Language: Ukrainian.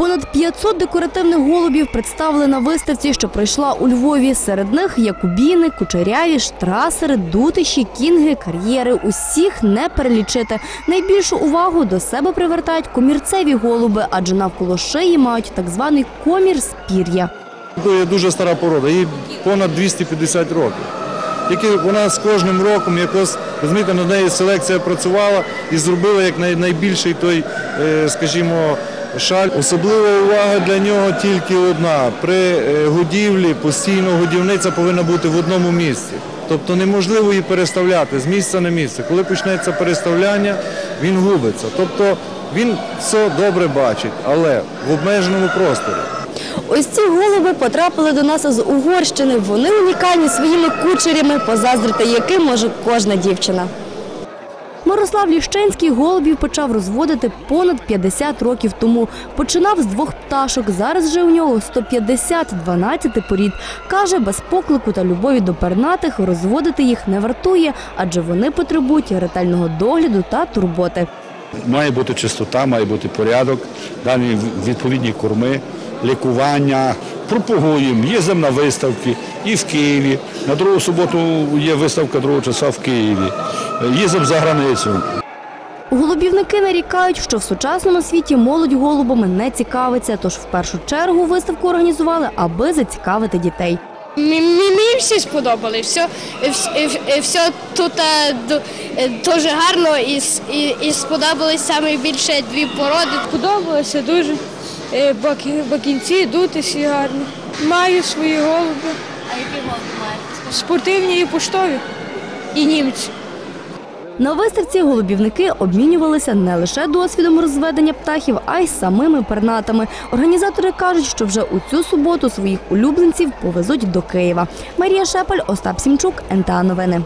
Понад 500 декоративних голубів представили на виставці, що пройшла у Львові. Серед них якубіни, кучеряві, штрасери, дутиші, кінги, кар'єри. Усіх не перелічити. Найбільшу увагу до себе привертають комірцеві голуби, адже навколо шиї мають так званий комір з пір'я. Це є дуже стара порода, їй понад 250 років. Тільки вона з кожним роком якось, розумієте, над нею селекція працювала і зробила як найбільший той, е, скажімо, шаль. Особлива увага для нього тільки одна. При е, годівлі постійно годівниця повинна бути в одному місці. Тобто неможливо її переставляти з місця на місце. Коли почнеться переставляння, він губиться. Тобто він все добре бачить, але в обмеженому просторі. Ось ці голуби потрапили до нас з Угорщини. Вони унікальні своїми кучерями, позаздрити яким може кожна дівчина. Мирослав Ліщенський голубів почав розводити понад 50 років тому. Починав з двох пташок. Зараз же у нього 150 12 порід. Каже, без поклику та любові до пернатих розводити їх не вартує, адже вони потребують ретельного догляду та турботи. Має бути чистота, має бути порядок, дані відповідні корми, лікування. Пропагуємо, їздимо на виставки і в Києві. На другу суботу є виставка другого часа в Києві. Їздимо за границю. Голубівники нарікають, що в сучасному світі молодь голубами не цікавиться, тож в першу чергу виставку організували, аби зацікавити дітей. Мені, мені всі сподобали. Все, все, все тут е, ду- дуже гарно і, і, і сподобались саме більше дві породи. Подобалося дуже. Е, Бакінці, дутисі гарні. Маю свої голуби. А які голуби маєте? Спортивні і поштові. І німці. На виставці голубівники обмінювалися не лише досвідом розведення птахів, а й самими пернатами. Організатори кажуть, що вже у цю суботу своїх улюбленців повезуть до Києва. Марія Шепель, Остап Сімчук, НТА Новини.